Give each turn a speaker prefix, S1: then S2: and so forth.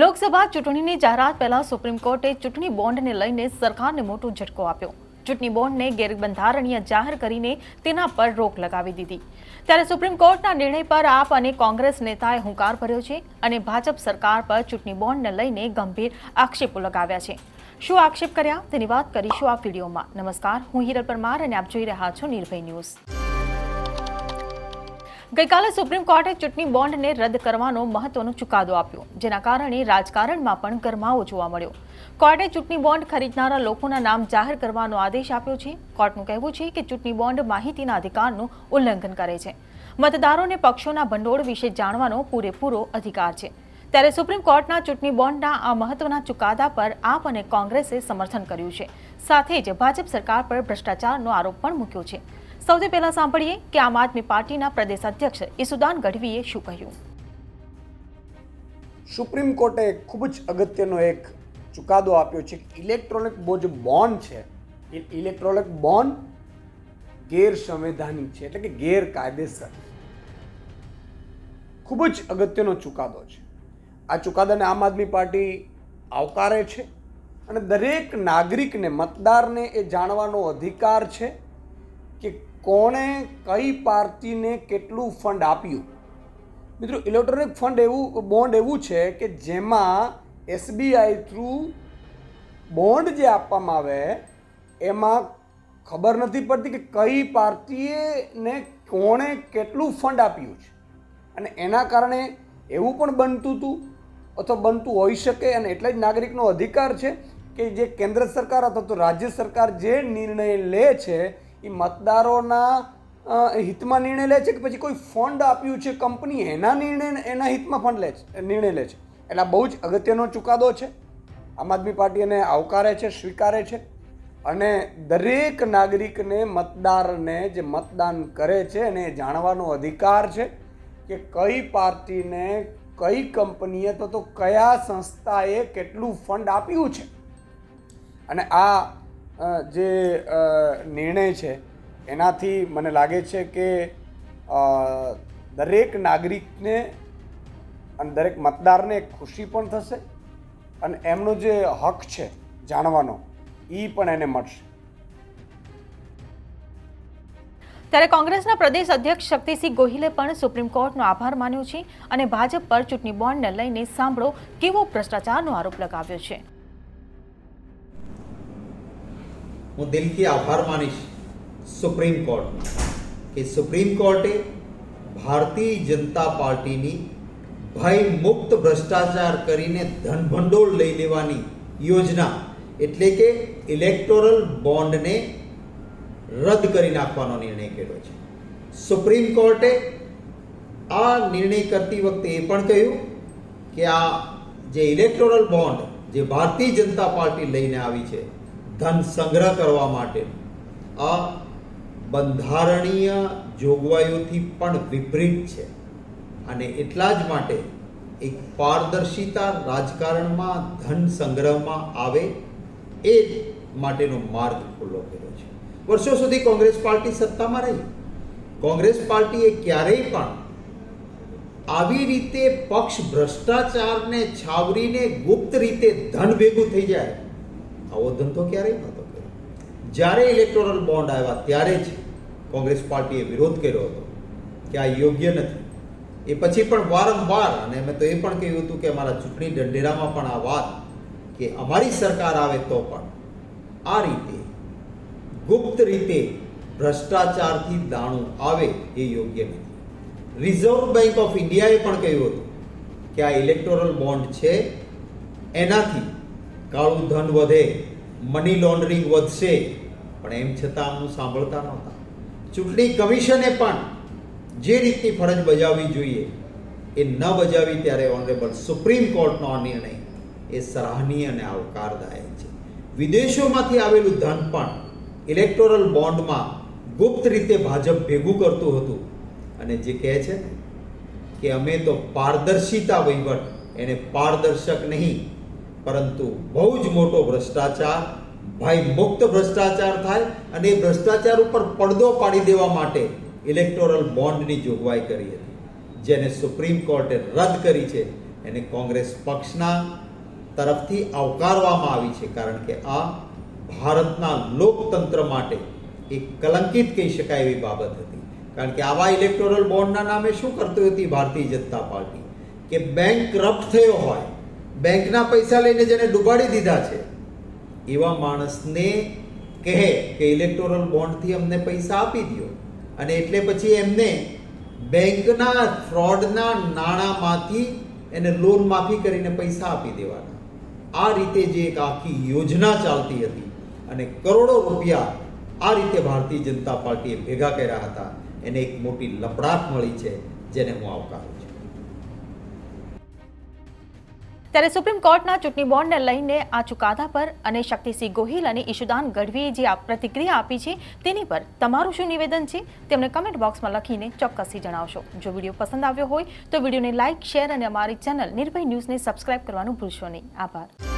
S1: લોકસભા ચૂંટણીની જાહેરાત પહેલા સુપ્રીમ કોર્ટે ચૂંટણી બોન્ડને લઈને સરકારને મોટો ઝટકો આપ્યો. ચૂંટણી બોન્ડને ગેરબંધારણીય જાહેર કરીને તેના પર રોક લગાવી દીધી. ત્યારે સુપ્રીમ કોર્ટના નિર્ણય પર આપ અને કોંગ્રેસ નેતાએ હુંકાર ભર્યો છે અને ભાજપ સરકાર પર ચૂંટણી બોન્ડને લઈને ગંભીર આક્ષેપો લગાવ્યા છે. શું આક્ષેપ કર્યા? તેની વાત કરીશું આ વિડીયોમાં. નમસ્કાર. હું હિરલ પરમાર અને આપ જોઈ રહ્યા છો નિર્ભય ન્યૂઝ. ગઈકાલે સુપ્રીમ કોર્ટે ચૂંટણી બોન્ડને રદ કરવાનો મહત્વનો ચુકાદો આપ્યો, જેના કારણે રાજકારણમાં પણ ગરમાવો જોવા મળ્યો. કોર્ટે ચૂંટણી બોન્ડ ખરીદનારા લોકોના નામ જાહેર કરવાનો આદેશ આપ્યો છે. કોર્ટનું કહેવું છે કે ચૂંટણી બોન્ડ માહિતીના અધિકારનું ઉલ્લંઘન કરે છે. મતદારોને પક્ષોના ભંડોળ વિશે જાણવાનો પૂરેપૂરો અધિકાર છે. ત્યારે સુપ્રીમ કોર્ટના ચૂંટણી બોન્ડના આ મહત્વના ચુકાદા પર આપ અને કોંગ્રેસે સમર્થન કર્યું છે. સાથે જ ભાજપ સરકાર પર ભ્રષ્ટાચારનો આરોપ પણ મૂક્યો છે. સૌથી પહેલા સાંભળીએ કે આમ આદમી પાર્ટીના પ્રદેશ અધ્યક્ષ ઈસુદાન ગઢવીએ શું કહ્યું?
S2: સુપ્રીમ કોર્ટે ખૂબ જ અગત્યનો એક ચુકાદો આપ્યો છે કે ઇલેક્ટ્રોનિક બોજ બોન્ડ છે, એ ઇલેક્ટ્રોનિક બોન્ડ ગેરસંવૈધાનિક છે, એટલે કે ગેરકાયદેસર. ખૂબ જ અગત્યનો ચુકાદો છે. આ ચુકાદાને આમ આદમી પાર્ટી આવકારે છે અને દરેક નાગરિકને, મતદારને એ જાણવાનો અધિકાર છે કે કોણે કઈ પાર્ટીને કેટલું ફંડ આપ્યું? મિત્રો, ઇલેક્ટ્રોનિક ફંડ એવું, બોન્ડ એવું છે કે જેમાં એસબીઆઈ થ્રુ બોન્ડ જે આપવામાં આવે, એમાં ખબર નથી પડતી કે કઈ પાર્ટીએ ને કોણે કેટલું ફંડ આપ્યું છે. અને એના કારણે એવું પણ બનતું હતું, અથવા બનતું હોઈ શકે, અને એટલે જ નાગરિકનો અધિકાર છે કે જે કેન્દ્ર સરકાર અથવા તો રાજ્ય સરકાર જે નિર્ણય લે છે એ મતદારોના હિતમાં નિર્ણય લે છે કે પછી કોઈ ફંડ આપ્યું છે, કંપની એના નિર્ણય, એના હિતમાં ફંડ લે છે નિર્ણય લે છે. એટલે બહુ જ અગત્યનો ચુકાદો છે. આમ આદમી પાર્ટી એને આવકારે છે, સ્વીકારે છે. અને દરેક નાગરિકને મતદારને જે મતદાન કરે છે એને જાણવાનો અધિકાર છે કે કઈ પાર્ટીને, કઈ કંપનીએ તો તો કયા સંસ્થાએ કેટલું ફંડ આપ્યું છે. અને આ જે નિર્ણય છે, એનાથી મને લાગે છે કે દરેક નાગરિકને અને દરેક મતદારને ખુશી પણ થશે અને એમનો જે હક છે જાણવાનો એ પણ એને મળશે.
S1: ત્યારે કોંગ્રેસના પ્રદેશ અધ્યક્ષ શક્તિસિંહ ગોહિલે પણ સુપ્રીમ કોર્ટનો આભાર માન્યો છે અને ભાજપ પર ચૂંટણી બોન્ડને લઈને સાંભળો કેવો ભ્રષ્ટાચારનો આરોપ લગાવ્યો છે.
S3: હું દિલથી આભાર માનીશ સુપ્રીમ કોર્ટ કે સુપ્રીમ કોર્ટે ભારતીય જનતા પાર્ટીની ભય મુક્ત ભ્રષ્ટાચાર કરીને ધન ભંડોળ લઈ લેવાની યોજના એટલે કે ઇલેક્ટોરલ બોન્ડને રદ કરી નાખવાનો નિર્ણય કર્યો છે. સુપ્રીમ કોર્ટે આ નિર્ણય કરતી વખતે એ પણ કહ્યું કે આ જે ઇલેક્ટોરલ બોન્ડ જે ભારતીય જનતા પાર્ટી લઈને આવી છે ધન સંગ્રહ કરવા માટે. આ બંધારણીય જોગવાઈઓથી પણ વિપરીત છે. અને એટલા જ માટે એક પારદર્શિતા રાજકારણમાં ધન સંગ્રહમાં આવે એ માટેનો માર્ગ ખુલ્લો કર્યો છે. વર્ષો સુધી કોંગ્રેસ પાર્ટી સત્તામાં રહી. કોંગ્રેસ પાર્ટીએ ક્યારેય પણ આવી રીતે પક્ષ ભ્રષ્ટાચારને છાવરીને ગુપ્ત રીતે ધન ભેગું થઈ જાય આવો ધંધો ક્યારેય નહોતો કર્યો. જ્યારે ઇલેક્ટોરલ બોન્ડ આવ્યા ત્યારે જ કોંગ્રેસ પાર્ટીએ વિરોધ કર્યો હતો કે આ યોગ્ય નથી. એ પછી પણ વારંવાર, અને મેં તો એ પણ કહ્યું હતું કે અમારા ચૂંટણી ઢંઢેરામાં પણ આ વાત કે અમારી સરકાર આવે તો પણ આ રીતે, ગુપ્ત રીતે ભ્રષ્ટાચારથી દાણું આવે એ યોગ્ય નથી. રિઝર્વ બેંક ઓફ ઇન્ડિયાએ પણ કહ્યું હતું કે આ ઇલેક્ટોરલ બોન્ડ છે, એનાથી કાળું ધન વધે મની લોન્ડરિંગ વધશે. પણ એમ છતાં આમનું સાંભળતા નહોતા. ચૂંટણી કમિશને પણ જે રીતની ફરજ બજાવવી જોઈએ, એ ન બજાવી ત્યારે ઓનરેબલ સુપ્રીમ કોર્ટનો આ નિર્ણય એ સરાહનીય અને આવકારદાયક છે. વિદેશોમાંથી આવેલું ધન પણ ઇલેક્ટોરલ બોન્ડમાં ગુપ્ત રીતે ભાજપ ભેગું કરતું હતું. અને જે કહે છે કે અમે તો પારદર્શિતા વહીવટ, એને પારદર્શક નહીં પરંતુ બહુ જ મોટો ભ્રષ્ટાચાર, ભાઈ મુક્ત ભ્રષ્ટાચાર થાય અને એ ભ્રષ્ટાચાર ઉપર પડદો પાડી દેવા માટે ઇલેક્ટોરલ બોન્ડની જોગવાઈ કરી હતી, જેને સુપ્રીમ કોર્ટે રદ કરી છે, એને કોંગ્રેસ પક્ષના તરફથી આવકારવામાં આવી છે, કારણ કે આ ભારતના લોકતંત્ર માટે એક કલંકિત કહી શકાય એવી બાબત હતી. કારણ કે આવા ઇલેક્ટોરલ બોન્ડના નામે શું કરતી હતી ભારતીય જનતા પાર્ટી? કે બેંક કરપ્ટ થયો હોય બેંકના પૈસા લઈને જેને ડૂબાડી દીધા છે, એવા માણસને કહે કે ઇલેક્ટોરલ બોન્ડથી અમને પૈસા આપી દો અને એટલે પછી એમને બેંકના ફ્રોડના નાણાંમાંથી એને લોન માફી કરીને પૈસા આપી દેવાના. આ રીતે જે એક આખી યોજના ચાલતી હતી અને કરોડો રૂપિયા આ રીતે ભારતીય જનતા પાર્ટીએ ભેગા કર્યા હતા, એને એક મોટી લપડાટ મળી છે, જેને હું આવકારું છું.
S1: ત્યારે સુપ્રીમ કોર્ટના ચૂંટણી બોન્ડને લઈને આ ચુકાદા પર અને શક્તિસિંહ ગોહિલ અને ઈશુદાન ગઢવીએ જે આ પ્રતિક્રિયા આપી છે, તેની પર તમારું શું નિવેદન છે, તેમને કમેન્ટ બોક્સમાં લખીને ચોક્કસથી જણાવશો. જો વીડિયો પસંદ આવ્યો હોય, તો વિડીયોને લાઇક શેર અને અમારી ચેનલ નિર્ભય ન્યૂઝને સબસ્ક્રાઇબ કરવાનું ભૂલશો નહીં. આભાર.